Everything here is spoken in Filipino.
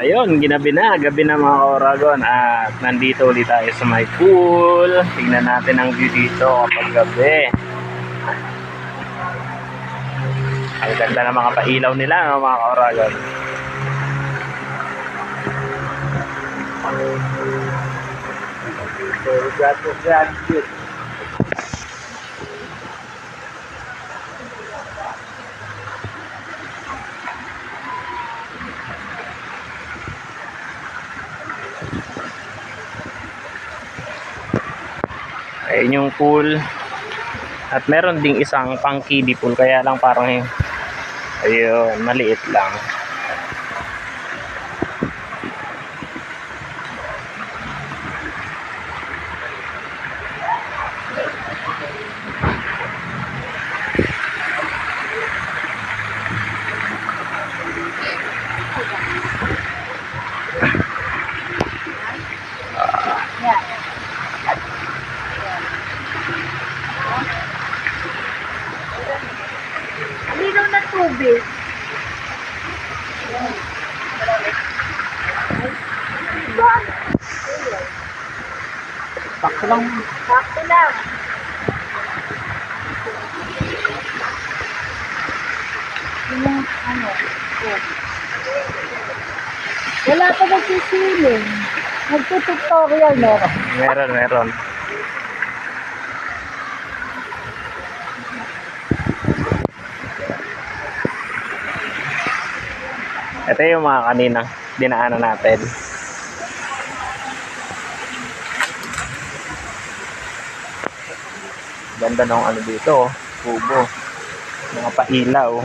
Ayun, ginabi na, gabi na mga Oragon at nandito ulit tayo sa may pool. Tingnan natin ang view dito kapag gabi. Ang ganda ng mga pailaw nila no, mga Oragon. Ayun yung pool. At meron ding isang pang kiddie pool kaya lang parang ayun, maliit lang. Tubig. Ba? Sakto lang. Sakto lang. Yun yung ano, oh. Wala pa nagsisiling. Nagtututorial meron. Meron, meron. Ito yung mga kanina dinaanan natin. Ganda ng ano dito, oh. kubo. Mga pailaw.